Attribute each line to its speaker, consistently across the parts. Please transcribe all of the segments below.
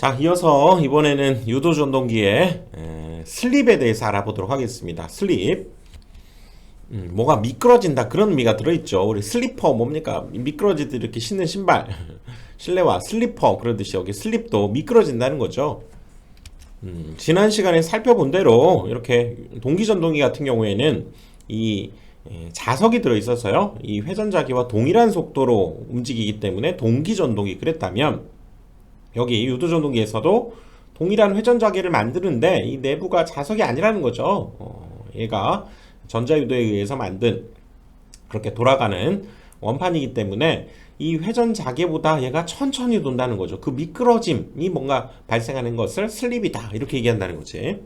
Speaker 1: 자, 이어서 이번에는 유도 전동기의 에, 슬립에 대해서 알아보도록 하겠습니다. 슬립. 음, 뭐가 미끄러진다 그런 의미가 들어있죠. 우리 슬리퍼 뭡니까? 미끄러지듯 이렇게 신는 신발. 실내화 슬리퍼 그러듯이 여기 슬립도 미끄러진다는 거죠. 음, 지난 시간에 살펴본 대로 이렇게 동기 전동기 같은 경우에는 이 에, 자석이 들어 있어서요. 이 회전자기와 동일한 속도로 움직이기 때문에 동기 전동기 그랬다면 여기 유도 전동기에서도 동일한 회전자기를 만드는데 이 내부가 자석이 아니라는 거죠. 어, 얘가 전자유도에 의해서 만든 그렇게 돌아가는 원판이기 때문에 이 회전자기보다 얘가 천천히 돈다는 거죠. 그 미끄러짐이 뭔가 발생하는 것을 슬립이다 이렇게 얘기한다는 거지.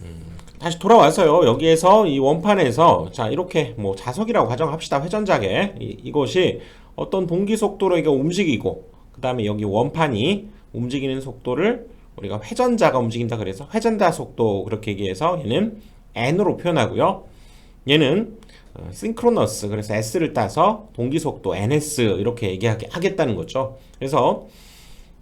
Speaker 1: 음, 다시 돌아와서요. 여기에서 이 원판에서 자 이렇게 뭐 자석이라고 가정합시다. 회전자계 이, 이것이 어떤 동기 속도로 이게 움직이고 그 다음에 여기 원판이 움직이는 속도를 우리가 회전자가 움직인다 그래서 회전자 속도 그렇게 얘기해서 얘는 n으로 표현하고요. 얘는 어, 싱크로너스 그래서 s를 따서 동기 속도 ns 이렇게 얘기하겠다는 거죠. 그래서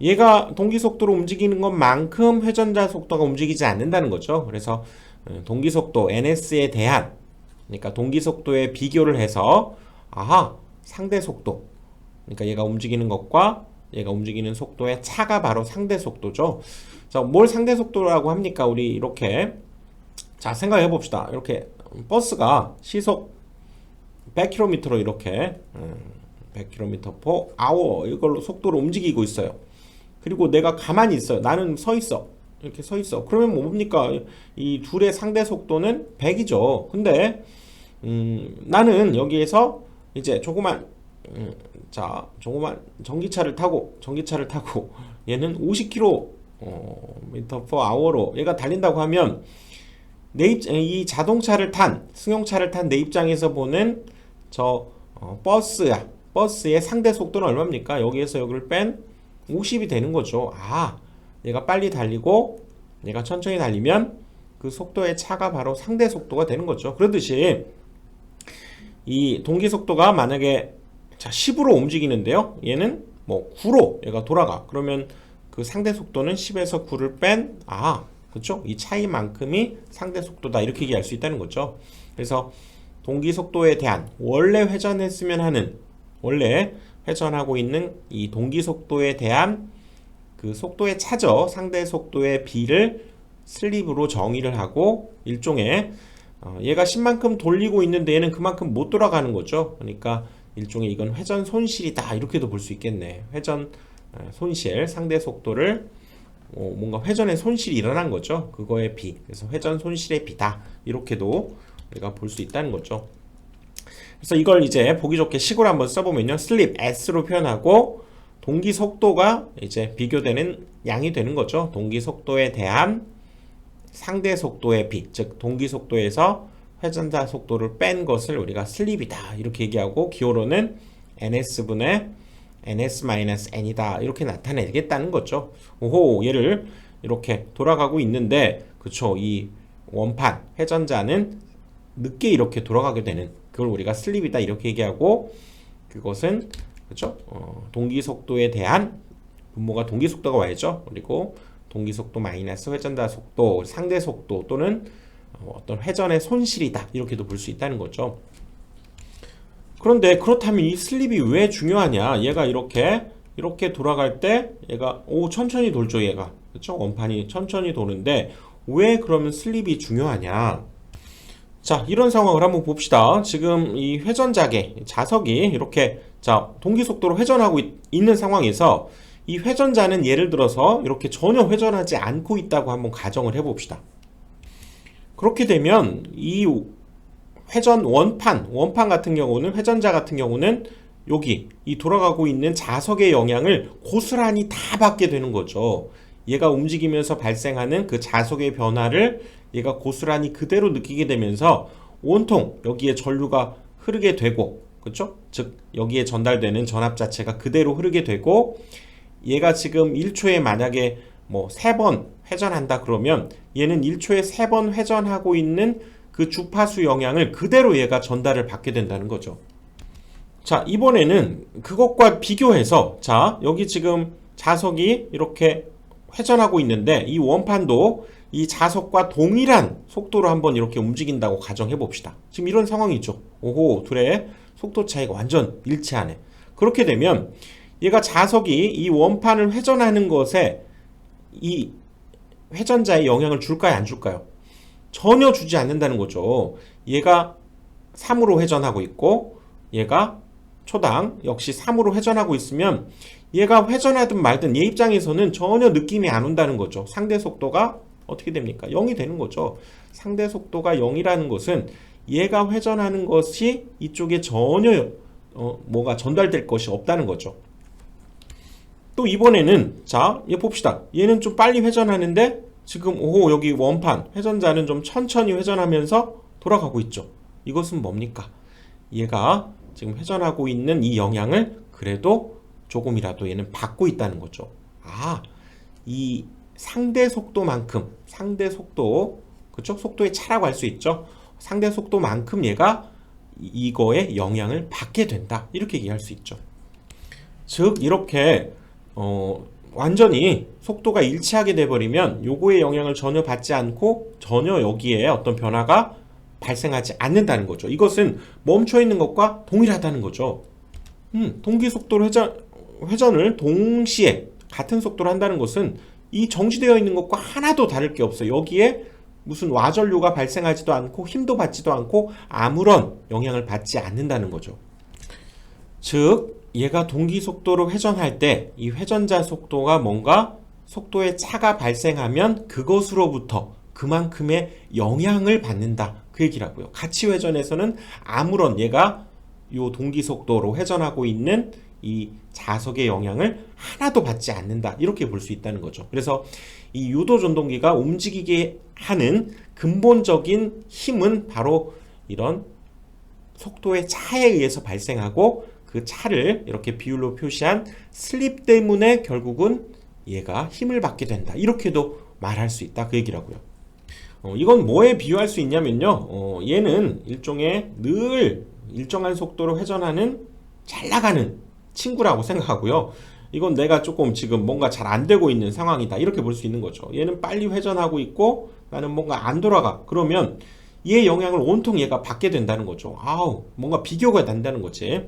Speaker 1: 얘가 동기 속도로 움직이는 것만큼 회전자 속도가 움직이지 않는다는 거죠. 그래서 어, 동기 속도 ns에 대한 그러니까 동기 속도에 비교를 해서 아하 상대 속도 그러니까 얘가 움직이는 것과 얘가 움직이는 속도의 차가 바로 상대 속도죠. 자, 뭘 상대 속도라고 합니까? 우리 이렇게 자 생각해 봅시다. 이렇게 버스가 시속 100km로 이렇게 100km per hour 이걸로 속도로 움직이고 있어요. 그리고 내가 가만히 있어요. 나는 서 있어. 이렇게 서 있어. 그러면 뭐 뭡니까? 이 둘의 상대 속도는 100이죠. 근데 음, 나는 여기에서 이제 조그만 음, 자 조그만 전기차를 타고 전기차를 타고 얘는 50km 어, 미터 per hour로 얘가 달린다고 하면 내 입, 이 자동차를 탄 승용차를 탄 내 입장에서 보는 저 어, 버스야 버스의 상대 속도는 얼마입니까? 여기에서 여기를 뺀 50이 되는 거죠. 아, 얘가 빨리 달리고 얘가 천천히 달리면 그 속도의 차가 바로 상대 속도가 되는 거죠. 그러듯이 이 동기 속도가 만약에 자 10으로 움직이는데요. 얘는 뭐 9로 얘가 돌아가. 그러면 그 상대 속도는 10에서 9를 뺀 아, 그렇죠? 이 차이만큼이 상대 속도다 이렇게 얘기할 수 있다는 거죠. 그래서 동기 속도에 대한 원래 회전했으면 하는 원래 회전하고 있는 이 동기 속도에 대한 그 속도의 차죠. 상대 속도의 비를 슬립으로 정의를 하고 일종의 어, 얘가 10만큼 돌리고 있는데 얘는 그만큼 못 돌아가는 거죠. 그러니까 일종의 이건 회전 손실이다 이렇게도 볼 수 있겠네. 회전 어, 손실 상대 속도를 어, 뭔가 회전의 손실이 일어난 거죠. 그거의 비. 그래서 회전 손실의 비다. 이렇게도 우리가 볼 수 있다는 거죠. 그래서 이걸 이제 보기 좋게 식으로 한번 써보면요. 슬립 S로 표현하고 동기 속도가 이제 비교되는 양이 되는 거죠. 동기 속도에 대한 상대 속도의 비. 즉, 동기 속도에서 회전자 속도를 뺀 것을 우리가 슬립이다. 이렇게 얘기하고 기호로는 ns분의 ns-n이다. 이렇게 나타내겠다는 거죠. 오호, 얘를 이렇게 돌아가고 있는데, 그쵸. 이 원판, 회전자는 늦게 이렇게 돌아가게 되는, 그걸 우리가 슬립이다. 이렇게 얘기하고, 그것은, 그쵸. 어, 동기 속도에 대한 분모가 동기 속도가 와야죠. 그리고 동기 속도 마이너스 회전자 속도, 상대 속도 또는 어떤 회전의 손실이다. 이렇게도 볼 수 있다는 거죠. 그런데 그렇다면 이 슬립이 왜 중요하냐? 얘가 이렇게 이렇게 돌아갈 때 얘가 오 천천히 돌죠 얘가 그렇죠? 원판이 천천히 도는데 왜 그러면 슬립이 중요하냐? 자 이런 상황을 한번 봅시다. 지금 이 회전자계 자석이 이렇게 자 동기 속도로 회전하고 있, 있는 상황에서 이 회전자는 예를 들어서 이렇게 전혀 회전하지 않고 있다고 한번 가정을 해봅시다. 그렇게 되면 이 회전 원판, 원판 같은 경우는 회전자 같은 경우는 여기 이 돌아가고 있는 자석의 영향을 고스란히 다 받게 되는 거죠. 얘가 움직이면서 발생하는 그 자석의 변화를 얘가 고스란히 그대로 느끼게 되면서 온통 여기에 전류가 흐르게 되고 그렇죠? 즉 여기에 전달되는 전압 자체가 그대로 흐르게 되고 얘가 지금 1초에 만약에 뭐세번 회전한다 그러면 얘는 1초에 세번 회전하고 있는 그 주파수 영향을 그대로 얘가 전달을 받게 된다는 거죠. 자, 이번에는 그것과 비교해서 자, 여기 지금 자석이 이렇게 회전하고 있는데 이 원판도 이 자석과 동일한 속도로 한번 이렇게 움직인다고 가정해 봅시다. 지금 이런 상황이죠. 오호, 둘의 속도 차이가 완전 일치하네. 그렇게 되면 얘가 자석이 이 원판을 회전하는 것에 이 회전자의 영향을 줄까요, 안 줄까요? 전혀 주지 않는다는 거죠. 얘가 3으로 회전하고 있고 얘가 초당 역시 3으로 회전하고 있으면 얘가 회전하든 말든 얘 입장에서는 전혀 느낌이 안 온다는 거죠. 상대 속도가 어떻게 됩니까? 0이 되는 거죠. 상대 속도가 0이라는 것은 얘가 회전하는 것이 이쪽에 전혀 어, 뭐가 전달될 것이 없다는 거죠. 또 이번에는 자, 얘 봅시다. 얘는 좀 빨리 회전하는데 지금 오호 여기 원판 회전자는 좀 천천히 회전하면서 돌아가고 있죠. 이것은 뭡니까? 얘가 지금 회전하고 있는 이 영향을 그래도 조금이라도 얘는 받고 있다는 거죠. 아, 이 상대 속도만큼 상대 속도 그쵸? 속도의 차라고 할 수 있죠. 상대 속도만큼 얘가 이- 이거에 영향을 받게 된다. 이렇게 얘기할 수 있죠. 즉 이렇게 어, 완전히 속도가 일치하게 돼버리면 요거의 영향을 전혀 받지 않고 전혀 여기에 어떤 변화가 발생하지 않는다는 거죠. 이것은 멈춰 있는 것과 동일하다는 거죠. 음, 동기 속도로 회전, 회전을 동시에 같은 속도로 한다는 것은 이 정지되어 있는 것과 하나도 다를 게 없어요. 여기에 무슨 와전류가 발생하지도 않고 힘도 받지도 않고 아무런 영향을 받지 않는다는 거죠. 즉, 얘가 동기 속도로 회전할 때 이 회전자 속도가 뭔가 속도의 차가 발생하면 그것으로부터 그만큼의 영향을 받는다. 그 얘기라고요. 가치 회전에서는 아무런 얘가 요 동기 속도로 회전하고 있는 이 자석의 영향을 하나도 받지 않는다. 이렇게 볼 수 있다는 거죠. 그래서 이 유도 전동기가 움직이게 하는 근본적인 힘은 바로 이런 속도의 차에 의해서 발생하고 그 차를 이렇게 비율로 표시한 슬립 때문에 결국은 얘가 힘을 받게 된다. 이렇게도 말할 수 있다. 그 얘기라고요. 어, 이건 뭐에 비유할 수 있냐면요. 어, 얘는 일종의 늘 일정한 속도로 회전하는 잘 나가는 친구라고 생각하고요. 이건 내가 조금 지금 뭔가 잘 안 되고 있는 상황이다. 이렇게 볼 수 있는 거죠. 얘는 빨리 회전하고 있고 나는 뭔가 안 돌아가. 그러면 얘 영향을 온통 얘가 받게 된다는 거죠. 아우, 뭔가 비교가 된다는 거지.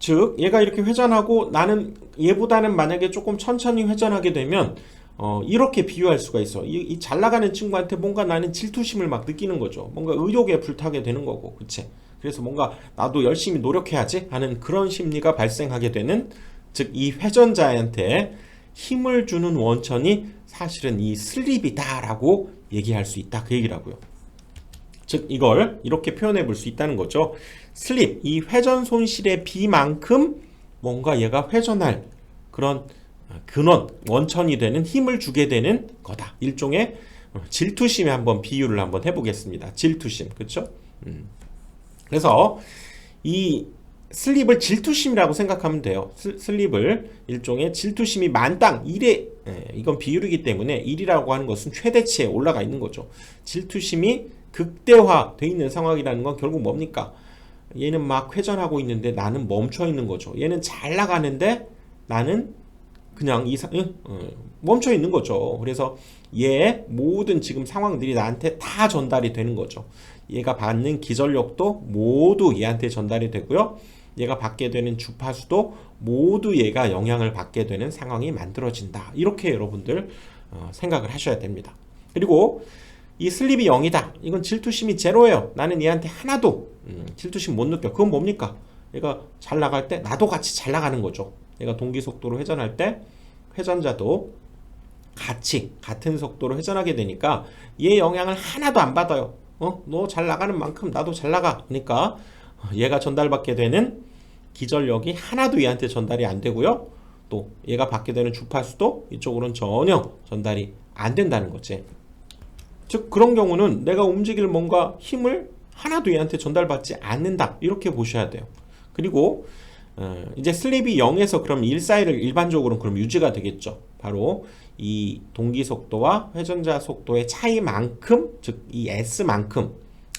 Speaker 1: 즉, 얘가 이렇게 회전하고 나는 얘보다는 만약에 조금 천천히 회전하게 되면 어, 이렇게 비유할 수가 있어. 이, 이 잘 나가는 친구한테 뭔가 나는 질투심을 막 느끼는 거죠. 뭔가 의욕에 불타게 되는 거고, 그치? 그래서 뭔가 나도 열심히 노력해야지 하는 그런 심리가 발생하게 되는, 즉, 이 회전자한테 힘을 주는 원천이 사실은 이 슬립이다라고 얘기할 수 있다. 그 얘기라고요. 즉, 이걸 이렇게 표현해 볼 수 있다는 거죠. 슬립, 이 회전 손실의 비만큼 뭔가 얘가 회전할 그런 근원, 원천이 되는 힘을 주게 되는 거다. 일종의 질투심에 한번 비유를 한번 해보겠습니다. 질투심, 그렇죠? 음. 그래서 이 슬립을 질투심이라고 생각하면 돼요. 슬, 슬립을 일종의 질투심이 만땅 1에 예, 이건 비율이기 때문에 1이라고 하는 것은 최대치에 올라가 있는 거죠. 질투심이 극대화돼 있는 상황이라는 건 결국 뭡니까? 얘는 막 회전하고 있는데 나는 멈춰 있는 거죠. 얘는 잘 나가는데 나는 그냥 이 사, 응? 어, 멈춰 있는 거죠. 그래서 얘 모든 지금 상황들이 나한테 다 전달이 되는 거죠. 얘가 받는 기전력도 모두 얘한테 전달이 되고요. 얘가 받게 되는 주파수도 모두 얘가 영향을 받게 되는 상황이 만들어진다. 이렇게 여러분들 어, 생각을 하셔야 됩니다. 그리고 이 슬립이 0이다. 이건 질투심이 제로예요. 나는 얘한테 하나도 음, 질투심 못 느껴. 그건 뭡니까? 얘가 잘 나갈 때 나도 같이 잘 나가는 거죠. 얘가 동기 속도로 회전할 때 회전자도 같이 같은 속도로 회전하게 되니까 얘 영향을 하나도 안 받아요. 어? 너 잘 나가는 만큼 나도 잘 나가. 그러니까 얘가 전달받게 되는 기전력이 하나도 얘한테 전달이 안 되고요. 또 얘가 받게 되는 주파수도 이쪽으로는 전혀 전달이 안 된다는 거지. 즉 그런 경우는 내가 움직일 뭔가 힘을 하나도 얘한테 전달받지 않는다. 이렇게 보셔야 돼요. 그리고 어, 이제 슬립이 0에서 그럼 1 사이를 일반적으로 그럼 유지가 되겠죠. 바로 이 동기 속도와 회전자 속도의 차이만큼, 즉 이 S만큼,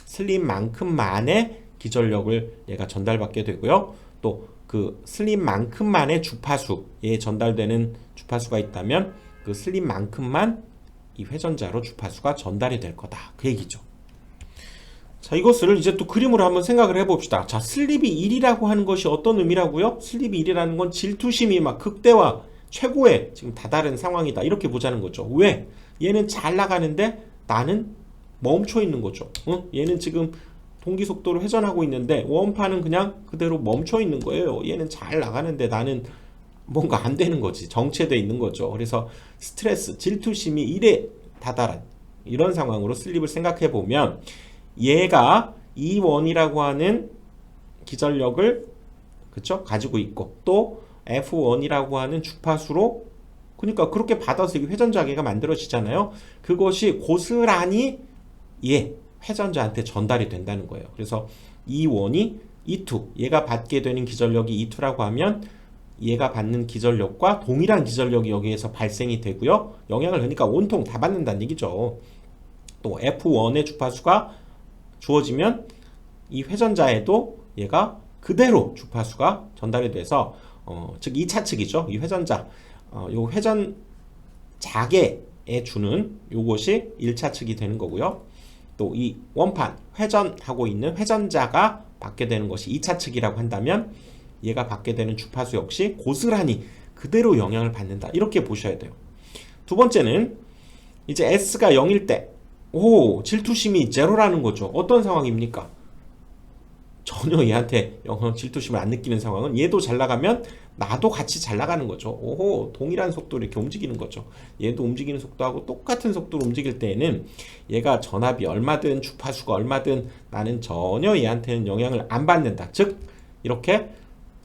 Speaker 1: 슬립만큼만의 기전력을 얘가 전달받게 되고요. 또 그 슬립만큼만의 주파수에 전달되는 주파수가 있다면 그 슬립만큼만 이 회전자로 주파수가 전달이 될 거다. 그 얘기죠. 자, 이것을 이제 또 그림으로 한번 생각을 해봅시다. 자, 슬립이 1이라고 하는 것이 어떤 의미라고요? 슬립이 1이라는 건 질투심이 막 극대화, 최고에 지금 다다른 상황이다. 이렇게 보자는 거죠. 왜? 얘는 잘 나가는데 나는 멈춰 있는 거죠. 어? 얘는 지금 동기 속도로 회전하고 있는데 원파는 그냥 그대로 멈춰 있는 거예요. 얘는 잘 나가는데 나는 뭔가 안 되는 거지. 정체돼 있는 거죠. 그래서 스트레스, 질투심이 1에 다다란 이런 상황으로 슬립을 생각해 보면 얘가 E1이라고 하는 기전력을 그쵸? 가지고 있고 또 F1이라고 하는 주파수로 그러니까 그렇게 받아서 이 회전자계가 만들어지잖아요. 그것이 고스란히 얘 회전자한테 전달이 된다는 거예요. 그래서 E1이 E2 얘가 받게 되는 기전력이 E2라고 하면 얘가 받는 기전력과 동일한 기전력이 여기에서 발생이 되고요. 영향을 그러니까 온통 다 받는다는 얘기죠. 또 F1의 주파수가 주어지면 이 회전자에도 얘가 그대로 주파수가 전달이 돼서 어, 즉 2차 측이죠. 이 회전자 어, 요 회전 자계에 주는 요것이 1차 측이 되는 거고요. 또 이 원판 회전하고 있는 회전자가 받게 되는 것이 2차 측이라고 한다면 얘가 받게 되는 주파수 역시 고스란히 그대로 영향을 받는다. 이렇게 보셔야 돼요. 두 번째는 이제 S가 0일 때, 오, 질투심이 제로라는 거죠. 어떤 상황입니까? 전혀 얘한테 영어 질투심을 안 느끼는 상황은 얘도 잘 나가면 나도 같이 잘 나가는 거죠. 오호, 동일한 속도로 이렇게 움직이는 거죠. 얘도 움직이는 속도하고 똑같은 속도로 움직일 때에는 얘가 전압이 얼마든 주파수가 얼마든 나는 전혀 얘한테는 영향을 안 받는다. 즉, 이렇게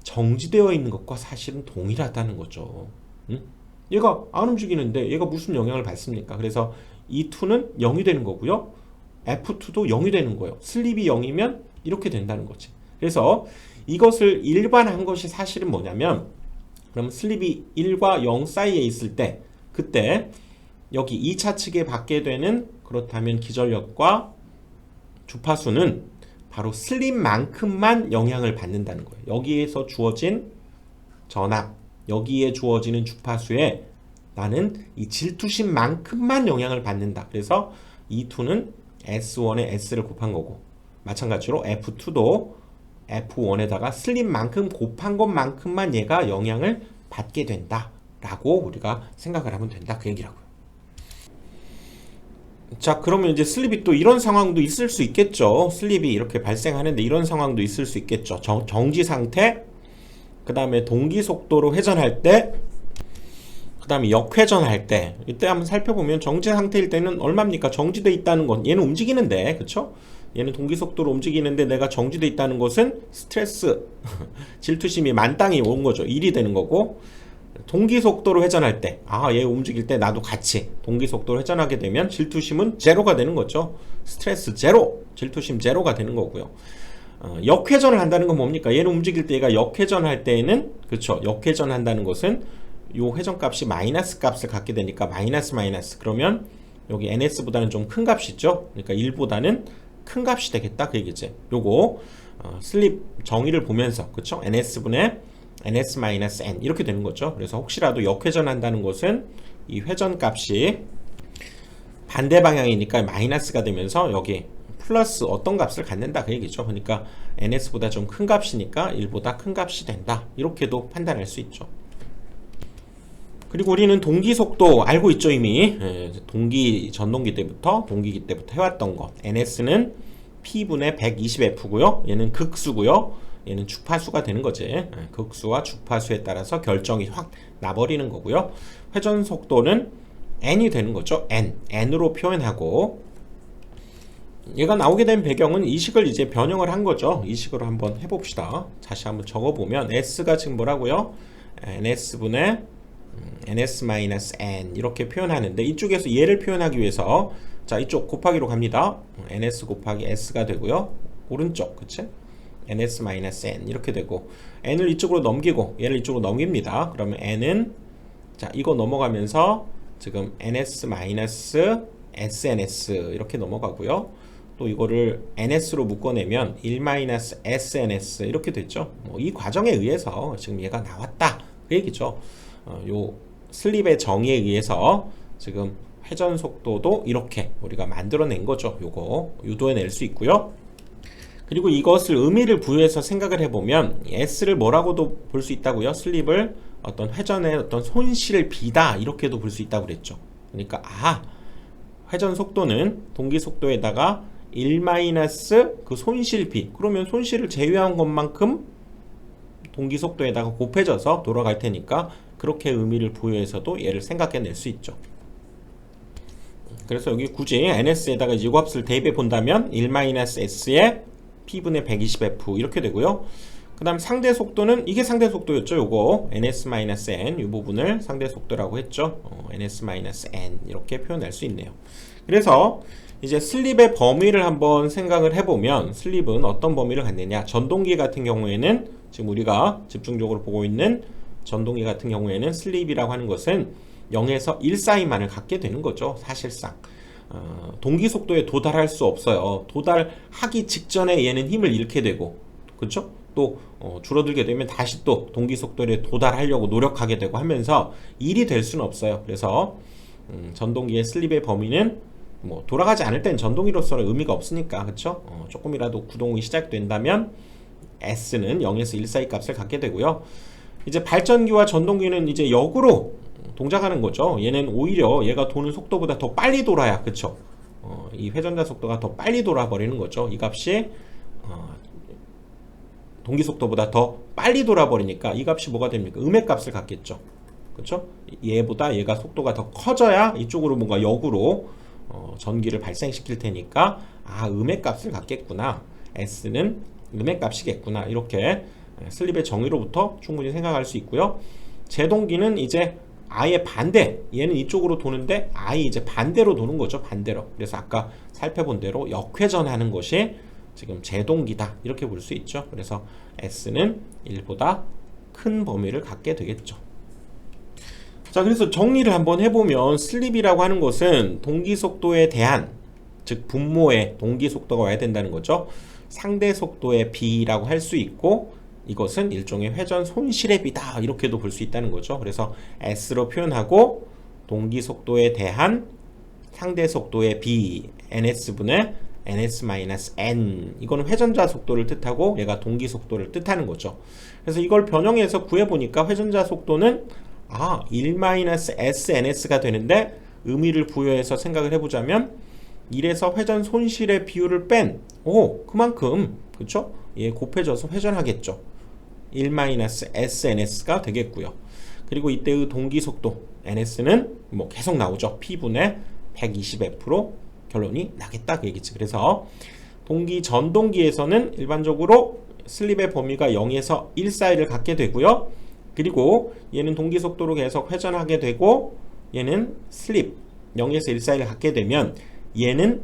Speaker 1: 정지되어 있는 것과 사실은 동일하다는 거죠. 응? 얘가 안 움직이는데 얘가 무슨 영향을 받습니까? 그래서 E2는 0이 되는 거고요. F2도 0이 되는 거예요. 슬립이 0이면 이렇게 된다는 거지. 그래서 이것을 일반한 것이 사실은 뭐냐면 그럼 슬립이 1과 0 사이에 있을 때 그때 여기 2차 측에 받게 되는 그렇다면 기전력과 주파수는 바로 슬립만큼만 영향을 받는다는 거예요. 여기에서 주어진 전압, 여기에 주어지는 주파수에 나는 이 질투심만큼만 영향을 받는다. 그래서 E2는 S1에 S를 곱한 거고 마찬가지로 F2도 F1에다가 슬립만큼 곱한 것만큼만 얘가 영향을 받게 된다. 라고 우리가 생각을 하면 된다. 그 얘기라고요. 자, 그러면 이제 슬립이 또 이런 상황도 있을 수 있겠죠. 슬립이 이렇게 발생하는데 이런 상황도 있을 수 있겠죠. 정, 정지 상태, 그 다음에 동기 속도로 회전할 때, 그 다음에 역회전 할 때, 이때 한번 살펴보면 정지 상태일 때는 얼마입니까? 정지돼 있다는 건 얘는 움직이는데, 그쵸? 얘는 동기 속도로 움직이는데 내가 정지돼 있다는 것은 스트레스, 질투심이 만땅이 온 거죠. 1이 되는 거고, 동기 속도로 회전할 때, 아, 얘 움직일 때 나도 같이 동기 속도로 회전하게 되면 질투심은 제로가 되는 거죠. 스트레스 제로, 질투심 제로가 되는 거고요. 어, 역회전을 한다는 건 뭡니까? 얘는 움직일 때 얘가 역회전할 때에는 그렇죠. 역회전 한다는 것은 요 회전값이 마이너스 값을 갖게 되니까 마이너스 마이너스 그러면 여기 ns보다는 좀 큰 값이 있죠. 그러니까 1보다는 큰 값이 되겠다 그 얘기지. 요거 어, 슬립 정의를 보면서 그렇죠? ns분의 ns-n 이렇게 되는 거죠. 그래서 혹시라도 역회전한다는 것은 이 회전값이 반대 방향이니까 마이너스가 되면서 여기 플러스 어떤 값을 갖는다 그 얘기죠. 그러니까 ns보다 좀 큰 값이니까 1보다 큰 값이 된다. 이렇게도 판단할 수 있죠. 그리고 우리는 동기 속도 알고 있죠 이미 예, 동기 전동기 때부터 동기기 때부터 해왔던 것 ns는 p분의 120f고요 얘는 극수고요 얘는 주파수가 되는 거지. 예, 극수와 주파수에 따라서 결정이 확 나버리는 거고요. 회전 속도는 n이 되는 거죠. n. n으로 표현하고 얘가 나오게 된 배경은 이 식을 이제 변형을 한 거죠. 이 식으로 한번 해봅시다. 다시 한번 적어보면 s가 지금 뭐라고요? ns분의 ns-n 이렇게 표현하는데 이쪽에서 얘를 표현하기 위해서 자 이쪽 곱하기로 갑니다. ns 곱하기 s가 되고요. 오른쪽 그치? ns-n 이렇게 되고 n을 이쪽으로 넘기고 얘를 이쪽으로 넘깁니다. 그러면 n은 자 이거 넘어가면서 지금 ns-sns 이렇게 넘어가고요. 또 이거를 ns로 묶어내면 1-sns 이렇게 됐죠. 뭐 이 과정에 의해서 지금 얘가 나왔다 그 얘기죠. 어, 요 슬립의 정의에 의해서 지금 회전 속도도 이렇게 우리가 만들어낸 거죠. 요거 유도해낼 수 있고요. 그리고 이것을 의미를 부여해서 생각을 해보면 s를 뭐라고도 볼 수 있다고요. 슬립을 어떤 회전의 어떤 손실을 비다 이렇게도 볼 수 있다고 그랬죠. 그러니까 아 회전 속도는 동기 속도에다가 1 마이너스 그 손실 비 그러면 손실을 제외한 것만큼 동기 속도에다가 곱해져서 돌아갈 테니까 그렇게 의미를 부여해서도 얘를 생각해낼 수 있죠. 그래서 여기 굳이 ns에다가 이 값을 대입해 본다면 1-s의 p분의 120f 이렇게 되고요. 그 다음 상대 속도는 이게 상대 속도였죠. 요거 ns-n 이 부분을 상대 속도라고 했죠. 어, ns-n 이렇게 표현할 수 있네요. 그래서 이제 슬립의 범위를 한번 생각을 해보면 슬립은 어떤 범위를 갖느냐 전동기 같은 경우에는 지금 우리가 집중적으로 보고 있는 전동기 같은 경우에는 슬립이라고 하는 것은 0에서 1 사이만을 갖게 되는 거죠 사실상. 어, 동기 속도에 도달할 수 없어요. 도달하기 직전에 얘는 힘을 잃게 되고 그렇죠 또 어, 줄어들게 되면 다시 또 동기 속도에 도달하려고 노력하게 되고 하면서 일이 될 수는 없어요. 그래서 음, 전동기의 슬립의 범위는 뭐 돌아가지 않을 땐 전동기로서는 의미가 없으니까 그렇죠 어, 조금이라도 구동이 시작된다면 S는 0에서 1 사이 값을 갖게 되고요 이제 발전기와 전동기는 이제 역으로 동작하는 거죠. 얘는 오히려 얘가 도는 속도보다 더 빨리 돌아야 그쵸? 어, 이 회전자 속도가 더 빨리 돌아 버리는 거죠. 이 값이 어, 동기 속도보다 더 빨리 돌아 버리니까 이 값이 뭐가 됩니까? 음의 값을 갖겠죠. 그쵸? 얘보다 얘가 속도가 더 커져야 이쪽으로 뭔가 역으로 어, 전기를 발생시킬 테니까 아 음의 값을 갖겠구나. S는 음의 값이겠구나. 이렇게 슬립의 정의로부터 충분히 생각할 수 있고요. 제동기는 이제 아예 반대 얘는 이쪽으로 도는데 아예 이제 반대로 도는 거죠 반대로. 그래서 아까 살펴본 대로 역회전하는 것이 지금 제동기다 이렇게 볼 수 있죠. 그래서 S는 1보다 큰 범위를 갖게 되겠죠. 자 그래서 정리를 한번 해보면 슬립이라고 하는 것은 동기 속도에 대한 즉 분모의 동기 속도가 와야 된다는 거죠. 상대 속도의 비라고 할 수 있고 이것은 일종의 회전 손실의 비다 이렇게도 볼 수 있다는 거죠. 그래서 S로 표현하고 동기 속도에 대한 상대 속도의 B NS분의 NS-N 이거는 회전자 속도를 뜻하고 얘가 동기 속도를 뜻하는 거죠. 그래서 이걸 변형해서 구해보니까 회전자 속도는 아 1-SNS가 되는데 의미를 부여해서 생각을 해보자면 1에서 회전 손실의 비율을 뺀, 오, 그만큼, 그쵸? 얘 곱해져서 회전하겠죠. 1-SNS가 되겠고요. 그리고 이때의 동기 속도 NS는 뭐 계속 나오죠. P분의 120F로 결론이 나겠다 그 얘기지. 그래서 동기 전동기에서는 일반적으로 슬립의 범위가 0에서 1 사이를 갖게 되고요. 그리고 얘는 동기 속도로 계속 회전하게 되고 얘는 슬립 0에서 1 사이를 갖게 되면 얘는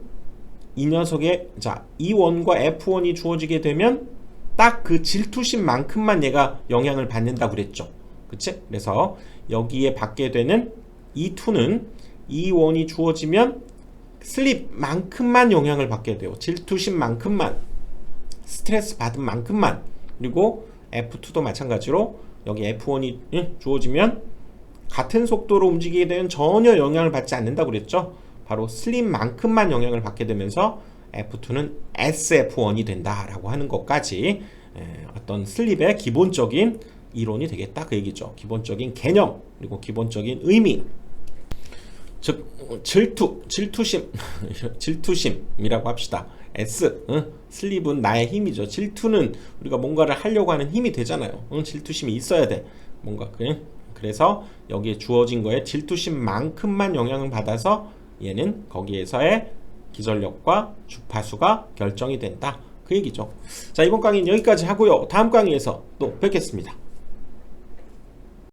Speaker 1: 이 녀석의 자 E1과 F1이 주어지게 되면 딱 그 질투심만큼만 얘가 영향을 받는다 그랬죠. 그치? 그래서 여기에 받게 되는 E2는 E1이 주어지면 슬립만큼만 영향을 받게 돼요. 질투심만큼만 스트레스 받은 만큼만 그리고 F2도 마찬가지로 여기 F1이 주어지면 같은 속도로 움직이게 되면 전혀 영향을 받지 않는다 그랬죠. 바로 슬립만큼만 영향을 받게 되면서 F2는 SF1이 된다라고 하는 것까지 어떤 슬립의 기본적인 이론이 되겠다 그 얘기죠. 기본적인 개념 그리고 기본적인 의미 즉 질투 질투심 질투심이라고 합시다. S 응? 슬립은 나의 힘이죠. 질투는 우리가 뭔가를 하려고 하는 힘이 되잖아요. 응? 질투심이 있어야 돼. 뭔가 그 그래서 여기에 주어진 거에 질투심만큼만 영향을 받아서 얘는 거기에서의 기전력과 주파수가 결정이 된다. 그 얘기죠. 자, 이번 강의는 여기까지 하고요. 다음 강의에서 또 뵙겠습니다.